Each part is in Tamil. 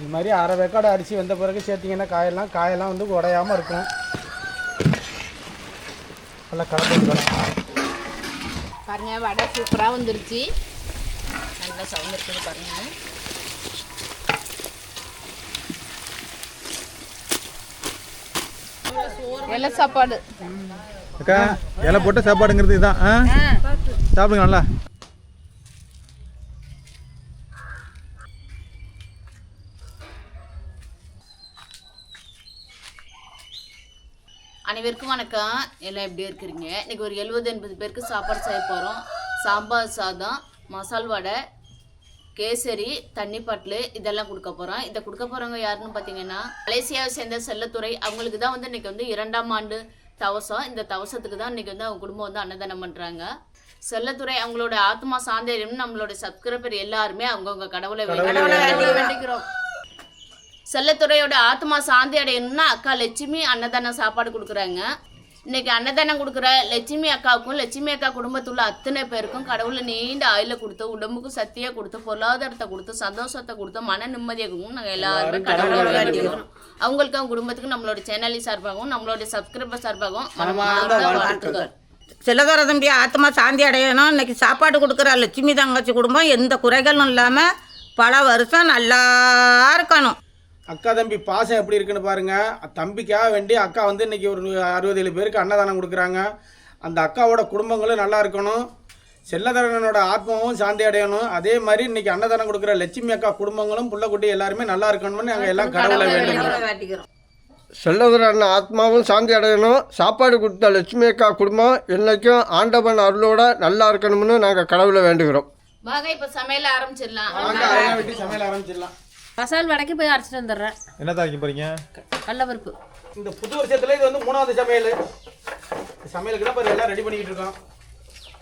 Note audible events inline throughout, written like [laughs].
இது மாதிரி அரை வேக்காடு அரிசி வந்த பிறகு சேர்த்திங்கன்னா காயெல்லாம் காயெல்லாம் வந்து உடையாமல் இருக்கும். நல்லா கலந்து பாருங்க வடை சூப்பராக வந்துருச்சு. நல்லா சவுண்ட் இருக்குது பாருங்க. வெள்ளை சாப்பாடு. அக்கா இலை போட்டு சாப்பாடுங்கிறது இதுதான் சாப்பிடுங்க நல்லா. அனைவருக்கும் வணக்கம். எல்லாம் எப்படி இருக்கிறீங்க? இன்னைக்கு ஒரு எழுபது எண்பது பேருக்கு சாப்பாடு செய்ய போகிறோம் சாம்பார் சாதம் மசால் வடை கேசரி தண்ணி பாட்டில் இதெல்லாம் கொடுக்க போகிறோம் இதை கொடுக்க போகிறவங்க யாருன்னு பார்த்தீங்கன்னா மலேசியாவை சேர்ந்த செல்லத்துறை அவங்களுக்கு தான் வந்து இன்னைக்கு வந்து இரண்டாம் ஆண்டு தவசம். இந்த தவசத்துக்கு தான் இன்னைக்கு வந்து அவங்க குடும்பம் வந்து அன்னதானம் பண்ணுறாங்க செல்லத்துறை அவங்களோட ஆத்மா சாந்தேரியம் நம்மளோட சப்ஸ்கிரைபர் எல்லாருமே அவங்கவுங்க கடவுளை வேண்டி- வேண்டிக்கிறோம். செல்லத்துறையோட ஆத்மா சாந்தி அடையணும்னா அக்கா லட்சுமி அன்னதானம் சாப்பாடு கொடுக்குறாங்க. இன்னைக்கு அன்னதானம் கொடுக்குற லட்சுமி அக்காவுக்கும் லட்சுமி அக்கா குடும்பத்துள்ள அத்தனை பேருக்கும் கடவுளை நீண்ட ஆயுள கொடுத்து உடம்புக்கு சக்தியை கொடுத்து பொருளாதாரத்தை கொடுத்து சந்தோஷத்தை கொடுத்து மன நிம்மதியை கொடுக்கும் நாங்கள் எல்லாருமே கடவுளை வேண்டிக்கிறோம். அவங்களுக்கு அவங்க குடும்பத்துக்கு நம்மளோட சேனலி சார்பாகவும் நம்மளோட சப்ஸ்கிரைபர் சார்பாகவும் மனமார்ந்த வாழ்த்துக்கள். சிலதர தம்பி ஆத்மா சாந்தி அடையணும். இன்னைக்கு சாப்பாடு கொடுக்குற லட்சுமி தங்கச்சி குடும்பம் எந்த குறைகளும் இல்லாமல் பல வருஷம் நல்லா இருக்கணும். அக்கா தம்பி பாசம் எப்படி இருக்குன்னு பாருங்க. தம்பிக்காக வேண்டி அக்கா வந்து இன்னைக்கு ஒரு அறுபது ஏழு பேருக்கு அன்னதானம் கொடுக்குறாங்க. அந்த அக்காவோட குடும்பங்களும் நல்லா இருக்கணும். செல்லதரனோட ஆத்மாவும் சாந்தி அடையணும். அதே மாதிரி இன்னைக்கு அன்னதானம் கொடுக்குற லட்சுமி அக்கா குடும்பங்களும் புள்ளக்குட்டி எல்லாருமே நல்லா இருக்கணும்னு நாங்கள் எல்லாம் கடவுளை வேண்டுகிறோம். செல்லதுரன் ஆத்மாவும் சாந்தி அடையணும். சாப்பாடு கொடுத்த லட்சுமி அக்கா குடும்பம் என்னைக்கும் ஆண்டவன் அருளோட நல்லா இருக்கணும்னு நாங்கள் கடவுளை வேண்டுகிறோம். வாங்க இப்போ சமையல ஆரம்பிச்சிடலாம். சமையல் ஆரம்பிச்சிடலாம். மசால் வடைக்கு போய் அரைச்சிட்டு வந்துடுறேன். என்ன தாக்கி போறீங்க? கடலப்பருப்பு. இந்த புது வருஷத்துல இது வந்து மூணாவது சமையல். இந்த சமையலுக்கு தான் பாரு எல்லாம் ரெடி பண்ணிக்கிட்டு இருக்கோம்.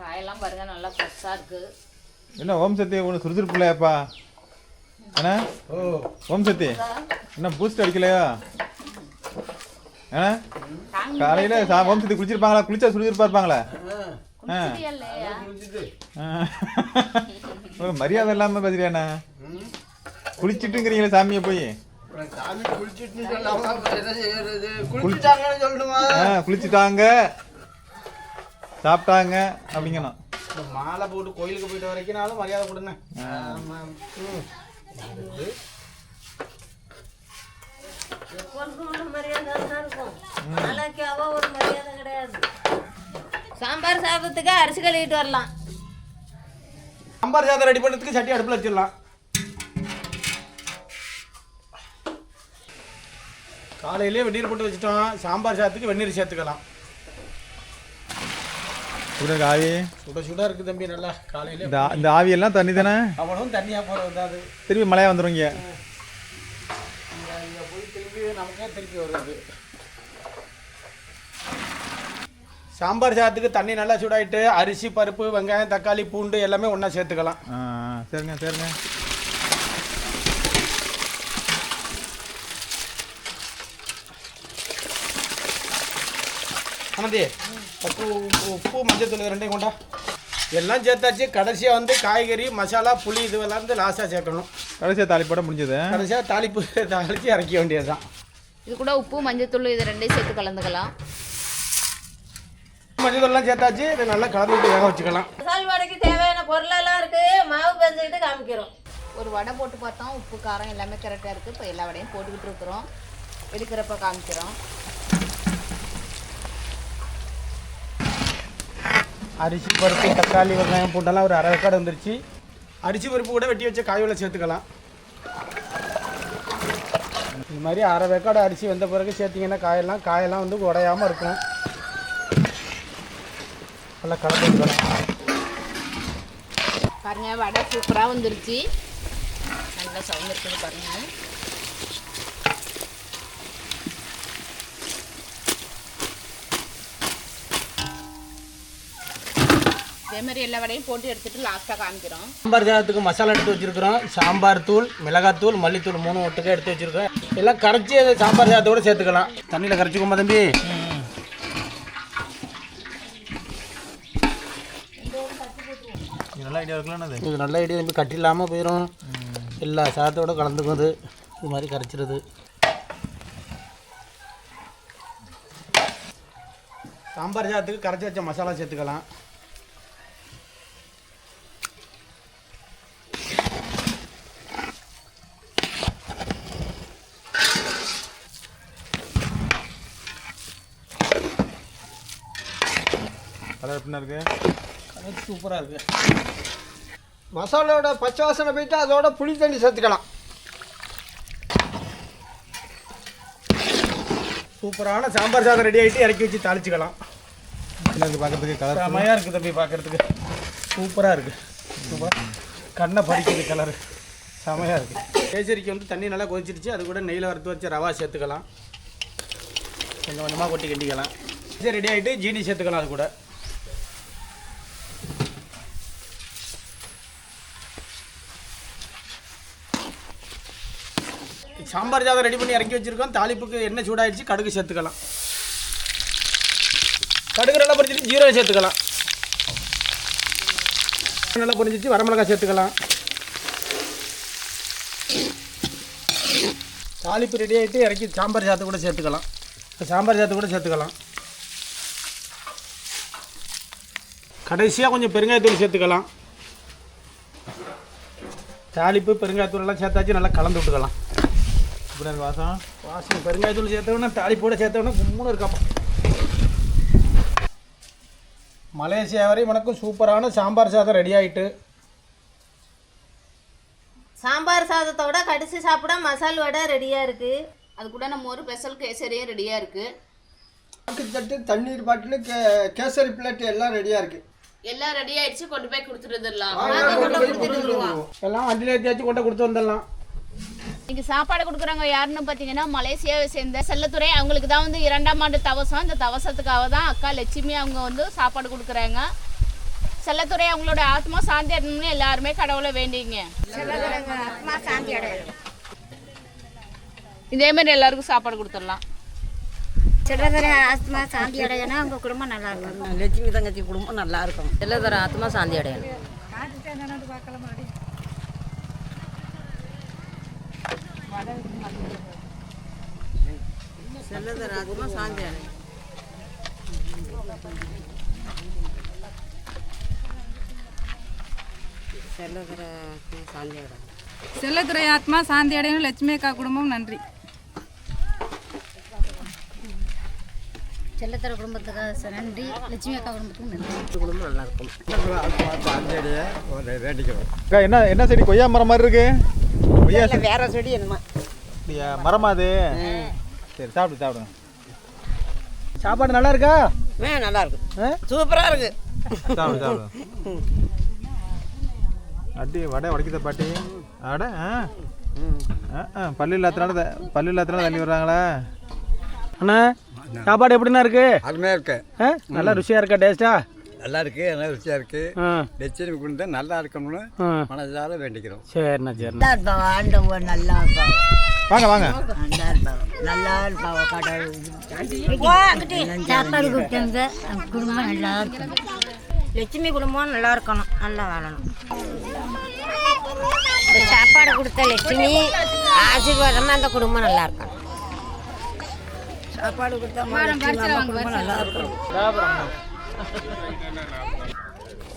காயெல்லாம் பாருங்க நல்லா ஃப்ரெஷ்ஷாக இருக்கு. என்ன ஓம் சக்தி ஒன்று சுறுசுறுப்பு இல்லையாப்பா என்ன? ஓ. ஓம் சக்தி என்ன பூஸ்ட் அடிக்கலையா? என்ன? காலையில் ஓம் சக்தி குளிச்சிருப்பாங்களா? குளிச்சா சுறுசுறுப்பாக இருப்பாங்களா? ஆ ஆ. [laughs] மரியாதை இல்லாமல் பேசுறியாண்ணா குளிச்சுட்டுங்கிறீங்களே சாமியை போய். குளிச்சுட்டாங்க. சாப்பிட்டாங்க அப்படிங்கணும். மாலை போட்டு கோயிலுக்கு போயிட்டு வரைக்கும்னாலும் மரியாதை கொடுங்க. சாம்பார் சாதத்துக்கு அரிசி கழுவிட்டு வரலாம். சாம்பார் சாதம் ரெடி பண்ணுறதுக்கு சட்டி அடுப்பில் வச்சிடலாம். காலையிலே வெந்நீர் போட்டு வச்சுட்டோம். சாம்பார் சாதத்துக்கு வெந்நீர் சேர்த்துக்கலாம். கொடுங்க ஆவி சுட சுட இருக்கு தம்பி நல்லா காலையிலே இந்த இந்த ஆவியெல்லாம் தண்ணி தானே? அவனும் தண்ணியாக போகிறது அது. திருப்பி மழையாக வந்துடும் இங்கே போய் திருப்பி நமக்கே திருப்பி வருது சாம்பார் சாதத்துக்கு தண்ணி நல்லா சூடாயிட்டு அரிசி பருப்பு வெங்காயம் தக்காளி பூண்டு எல்லாமே ஒன்றா சேர்த்துக்கலாம். சரிங்க சரிங்க. ஆனந்தி உப்பு உப்பு மஞ்சத்தூள் இது ரெண்டையும் கொண்டா. எல்லாம் சேர்த்தாச்சு. கடைசியாக வந்து காய்கறி மசாலா புளி இதுவெல்லாம் வந்து லாஸ்ட்டாக சேர்க்கணும். கடைசியாக தாளிப்போட முடிஞ்சது. கடைசியாக தாளிப்பு [laughs] தாளித்து இறக்க வேண்டியது தான் இது கூட உப்பு மஞ்சத்தூள் இது ரெண்டையும் சேர்த்து கலந்துக்கலாம். மஞ்சத்தூள்லாம் சேர்த்தாச்சு. இதை நல்லா கலந்து விட்டு வேக வச்சுக்கலாம். மசால் வடைக்கு தேவையான பொருளெல்லாம் இருக்கு. மாவு பெஞ்சுக்கிட்டு காமிக்கிறோம். ஒரு வடை போட்டு பார்த்தோம் உப்பு காரம் எல்லாமே கரெக்டாக இருக்குது இப்போ எல்லா வடையும் போட்டுக்கிட்டு இருக்கிறோம். எடுக்கிறப்ப காமிக்கிறோம். அரிசி பருப்பு தக்காளி வெங்காயம் பூண்டெல்லாம் ஒரு அரை ரெக்கார்டு வந்துருச்சு. அரிசி பருப்பு கூட வெட்டி வச்ச காயோல சேர்த்துக்கலாம். இது மாதிரி அரை ரெக்கார்டு அரிசி வந்த பிறகு சேர்த்திங்கன்னா காயெல்லாம் காயெல்லாம் வந்து உடையாமல் இருக்கும். நல்லா கலந்து விட்டுக்கலாம் பாருங்க வடை சூப்பராக வந்துருச்சு. நல்லா சவுண்ட் இருக்குது பாருங்க. இதே மாதிரி எல்லா வடையும் போட்டு எடுத்துட்டு லாஸ்ட்டாக காமிக்கிறோம். சாம்பார் சாதத்துக்கு மசாலா எடுத்து வச்சிருக்கிறோம். சாம்பார் தூள் மிளகாத்தூள் மல்லித்தூள் மூணு ஒட்டுக்க எடுத்து வச்சிருக்கோம் எல்லாம் கரைச்சி அதை சாம்பார் சாதத்தோட சேர்த்துக்கலாம். தண்ணியில் கரைச்சிக்கோமா தம்பி? இது நல்ல ஐடியா இருக்கலாம் அது இது நல்ல ஐடியா தம்பி. கட்டி இல்லாமல் போயிடும் எல்லா சாதத்தோட கலந்துக்கும் அது இது மாதிரி கரைச்சிருது. சாம்பார் சாதத்துக்கு கரைச்சி வச்ச மசாலா சேர்த்துக்கலாம். எப்படின்னா இருக்கு? கலர் சூப்பராக இருக்குது மசாலாவோட பச்சை வாசனை போயிட்டு அதோட புளி தண்ணி சேர்த்துக்கலாம். சூப்பரான சாம்பார் சாதம் ரெடி ஆகிட்டு இறக்கி வச்சு தாளிச்சுக்கலாம். என்ன இருக்கு பார்க்கறதுக்கு? கலர் செமையாக இருக்குது தம்பி பார்க்குறதுக்கு. சூப்பராக இருக்குது சூப்பர். கண்ணை பறிக்குது கலரு செமையாக இருக்குது கேசரிக்கு வந்து தண்ணி நல்லா கொதிச்சிருச்சு. அது கூட நெய்யில் வறுத்து வச்ச ரவா சேர்த்துக்கலாம். கொஞ்சம் கொஞ்சமாக கொட்டி கிண்டிக்கலாம் சரி ரெடி ஆகிட்டு ஜீனி சேர்த்துக்கலாம் அது கூட. சாம்பார் சாதம் ரெடி பண்ணி இறக்கி வச்சுருக்கோம். தாளிப்புக்கு எண்ணெய் சூடாயிடுச்சு கடுகு சேர்த்துக்கலாம். கடுகு நல்லா பொரிச்சிட்டு ஜீரகம் சேர்த்துக்கலாம். நல்லா பொரிஞ்சிச்சு வரமிளகாய் சேர்த்துக்கலாம். தாளிப்பு ரெடி ஆகிட்டு இறக்கி சாம்பார் சாத்து கூட சேர்த்துக்கலாம். சாம்பார் சாத்து கூட சேர்த்துக்கலாம். கடைசியாக கொஞ்சம் பெருங்காயத்தூள் சேர்த்துக்கலாம். தாளிப்பு பெருங்காயத்தூள் எல்லாம் சேர்த்தாச்சு நல்லா கலந்து விட்டுக்கலாம். எப்படி இருக்கு வாசம் வாசனை பெருங்காயத்தூள் சேர்த்தோன்னா தாளிப்போட சேர்த்தோன்னா கும்முன்னு இருக்காப்பா. மலேசியா வரை வணக்கம். சூப்பரான சாம்பார் சாதம் ரெடி ஆகிட்டு சாம்பார் சாதத்தோட கடிச்சு சாப்பிட மசால் வடை ரெடியாக இருக்குது அது கூட நம்ம ஒரு ஸ்பெஷல் கேசரியும் ரெடியாக இருக்குது தட்டு தண்ணீர் பாட்டில் கே கேசரி பிளேட் எல்லாம் ரெடியாக இருக்குது எல்லாம் ரெடி ஆயிடுச்சு கொண்டு போய் கொடுத்துருந்துடலாம் எல்லாம் வண்டியில் ஏற்றியாச்சும் கொண்டு கொடுத்து வந்துடலாம். இங்கே சாப்பாடு கொடுக்குறவங்க யாருன்னு பார்த்தீங்கன்னா மலேசியாவை சேர்ந்த செல்லத்துறை. அவங்களுக்கு தான் வந்து இரண்டாம் ஆண்டு தவசம். இந்த தவசத்துக்காக தான் அக்கா லட்சுமி அவங்க வந்து சாப்பாடு கொடுக்குறாங்க. செல்லத்துறை அவங்களோட ஆத்மா சாந்தி அடையணும்னு எல்லாருமே கடவுளை வேண்டிங்க. இதே மாதிரி எல்லாருக்கும் சாப்பாடு கொடுத்துடலாம். செல்லதர ஆத்மா சாந்தி அடையணும் குடும்பம் நல்லா இருக்கும். லட்சுமி தங்கச்சி குடும்பம் நல்லா இருக்கும். செல்லதர ஆத்மா சாந்தி அடையணும். செல்லதர ஆத்மா சாந்தி அடையும் செல்லதர ஆத்மா சாந்தி அடையும் செல்லத்துறை ஆத்மா சாந்தி அடையும் லட்சுமி அக்கா குடும்பம் நன்றி. செல்லத்தர குடும்பத்துக்கு ச- நன்றி. லட்சுமி அக்கா குடும்பத்துக்கு நன்றி. குடும்பம் நல்லா இருக்கும். அக்கா என்ன என்ன செடி? கொய்யா மரம் மாதிரி இருக்கு. கொய்யா வேற செடி என்னமா. அப்படியா? மரமா அது? சரி சாப்பிடு சாப்பிடுங்க சாப்பாடு நல்லா இருக்கா? ஆ நல்லா இருக்கு. சூப்பராக இருக்கு. சாப்பிடு சாப்பிடு. அடி வடை உடைக்குத பாட்டி? அட ஆ. பல்லு இல்லாதனால பல்லு இல்லாதனால தள்ளி வர்றாங்களா அண்ணா சாப்பாடு எப்படிண்ணா இருக்கு? அருமையாக இருக்கு. ஆ? நல்லா ருசியாக இருக்கா டேஸ்டா நல்லா இருக்கு நல்லா ருசியாக இருக்கு. லட்சுமி குடும்பம் நல்லா இருக்கணும்னு மனதார வேண்டிக்கிறோம். சரிண்ணா சரிண்ணா. இருப்பாங்க ஆண்டவன் நல்லா இருப்பாங்க வாங்க வாங்க. நல்லா இருப்பாங்க கடவுள் சாப்பாடு குடும்பம் நல்லா இருக்கும். லட்சுமி குடும்பம் நல்லா இருக்கணும். நல்லா வாழணும். சாப்பாடு கொடுத்த லட்சுமி ஆசீர்வாதமாக அந்த குடும்பம் நல்லா இருக்கும் சாப்பாடு கொடுத்தா குடும்பம் நல்லா இருக்கணும்.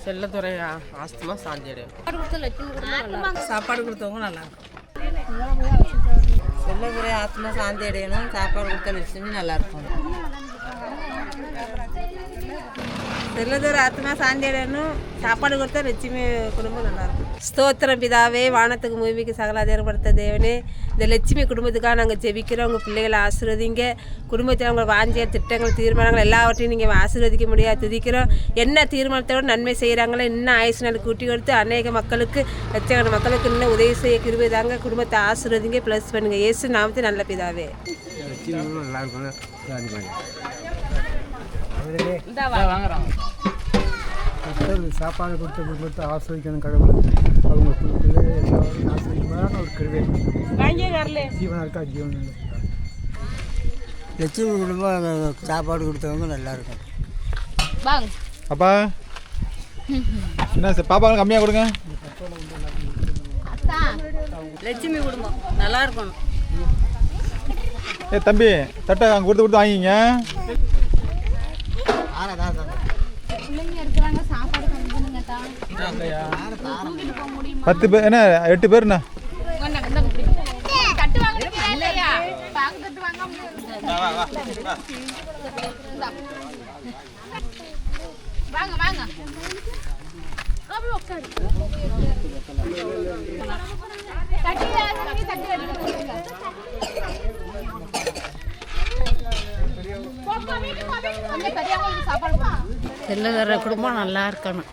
செல்லத்துறை ஆஸ்துமா அடையும் சாப்பாடு கொடுத்தவங்க நல்லா இருக்கும் செல்லத்துறை ஆத்மா சாந்தி அடையணும் சாப்பாடு கொடுத்த லட்சுமி நல்லா இருக்கும் செல்லத்துறை ஆத்மா சாந்தி அடையணும் சாப்பாடு கொடுத்த லட்சுமி குடும்பம் நல்லா இருக்கும் ஸ்தோத்திரம் பிதாவே வானத்துக்கு பூமிக்கு சகலாதாரப்படுத்த தேவனே இந்த லட்சுமி குடும்பத்துக்காக நாங்கள் ஜெபிக்கிறோம். உங்கள் பிள்ளைகளை ஆசீர்வதிங்க. குடும்பத்தில் அவங்க வாஞ்சிய திட்டங்கள் தீர்மானங்கள் எல்லாவற்றையும் நீங்கள் ஆசீர்வதிக்க முடியாது. துதிக்கிறோம். என்ன தீர்மானத்தோட நன்மை செய்கிறாங்களோ இன்னும் ஆயுசு நாள் கூட்டி கொடுத்து அநேக மக்களுக்கு லட்சக்கணக்கான மக்களுக்கு இன்னும் உதவி செய்ய கிருபை தாங்க குடும்பத்தை ஆசீர்வதிங்க. ப்ளஸ் பண்ணுங்க. இயேசு நாமத்தை நல்ல பிதாவே. இருக்கணும் சாப்பாடு கொடுத்த குடும்பத்தை ஆசிரியக்கணும் கடவுள் அவங்க பிள்ளை எல்லாரும் ஆசிரியமான ஒரு கருவே. ஜீவனா இருக்கா? ஜீவன் லட்சுமி குடும்பம் சாப்பாடு கொடுத்தவங்க நல்லா இருக்கும் வாங்க. அப்பா. என்ன சார் பாப்பாங்களுக்கு கம்மியாக கொடுங்க. லட்சுமி குடும்பம். நல்லா இருக்கணும். ஏ தம்பி தட்டை அங்கே கொடுத்து கொடுத்து வாங்கிங்க. பத்து பேர் என்ன எட்டு பேர்ண்ணா? வாங்க வாங்க. செல்லதர குடும்பம் நல்லா இருக்கணும்.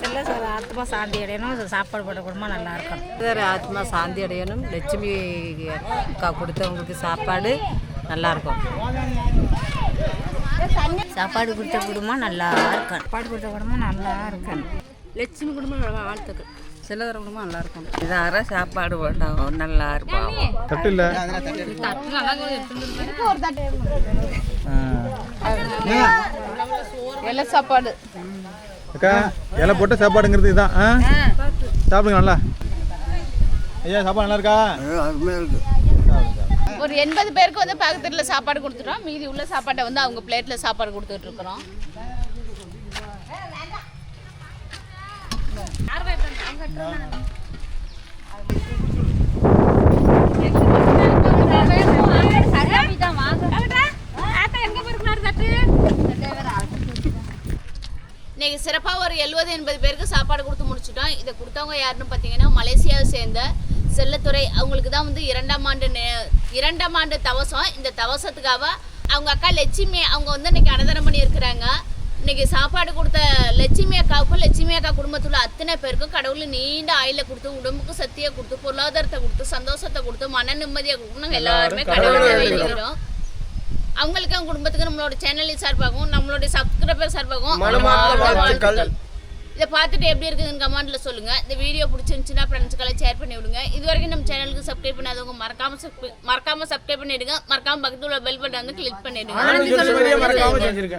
செல்லதர ஆத்மா சாந்தி அடையணும். சாப்பாடு போட்ட குடும்பம் நல்லா இருக்கணும். செல்லதர ஆத்மா சாந்தி அடையணும். லட்சுமி அக்கா கொடுத்தவங்களுக்கு சாப்பாடு நல்லா இருக்கும். சாப்பாடு கொடுத்த குடும்பம் நல்லா இருக்கணும். சாப்பாடு கொடுத்த குடும்பம் நல்லா இருக்கணும். லட்சுமி குடும்பம் நல்லா வாழ்த்துக்கள். செல்லதர குடும்பம் நல்லா இருக்கும். இதார சாப்பாடு போட்டோம் நல்லா தட்டு இல்லை வெள்ளை சாப்பாடு. அக்கா இலை போட்ட சாப்பாடுங்கிறது இதுதான் ஆ? சாப்பிடுங்க நல்லா. ஐயா சாப்பாடு நல்லா இருக்கா? ஒரு எண்பது பேருக்கு வந்து பாக்கத்தில் சாப்பாடு கொடுத்துட்டோம். மீதி உள்ள சாப்பாட்டை வந்து அவங்க பிளேட்டில் சாப்பாடு கொடுத்துட்டு இருக்கிறோம். இன்னைக்கு சிறப்பாக ஒரு எழுபது எண்பது பேருக்கு சாப்பாடு கொடுத்து முடிச்சிட்டோம். இதை கொடுத்தவங்க யாருன்னு பார்த்தீங்கன்னா மலேசியாவை சேர்ந்த செல்லத்துறை. அவங்களுக்கு தான் வந்து இரண்டாம் ஆண்டு இரண்டாம் ஆண்டு தவசம். இந்த தவசத்துக்காக அவங்க அக்கா லட்சுமி அவங்க வந்து இன்னைக்கு அன்னதானம் பண்ணி இருக்கிறாங்க இன்னைக்கு சாப்பாடு கொடுத்த லட்சுமி அக்காவுக்கும் லட்சுமி அக்கா குடும்பத்துல அத்தனை பேருக்கும் கடவுள் நீண்ட ஆயில கொடுத்து உடம்புக்கு சக்தியை கொடுத்து பொருளாதாரத்தை கொடுத்து சந்தோஷத்தை கொடுத்து மன நிம்மதியை கொடுக்கணும் எல்லாருமே கடவுளை வேண்டிக்கிறோம். அவங்களுக்கு அவங்க குடும்பத்துக்கு நம்மளோட சேனலில் சார்பாகவும் நம்மளுடைய சப்ஸ்கிரைபர் சார்பாகவும் வாழ்த்துக்கள். இதை பார்த்துட்டு எப்படி இருக்குதுன்னு கமெண்ட்ல சொல்லுங்க. இந்த வீடியோ பிடிச்சிருந்துச்சுன்னா ஃப்ரெண்ட்ஸ்க்கெல்லாம் ஷேர் பண்ணி விடுங்க. இது வரைக்கும் நம்ம சேனலுக்கு சப்ஸ்கிரைப் பண்ணாதவங்க மறக்காம subscribe- மறக்காம சப்ஸ்கிரைப் பண்ணிடுங்க. மறக்காம பக்கத்துல உள்ள பெல் பட்டன் வந்து கிளிக் பண்ணிடுங்க. மறக்காம செஞ்சிருக்கேன்.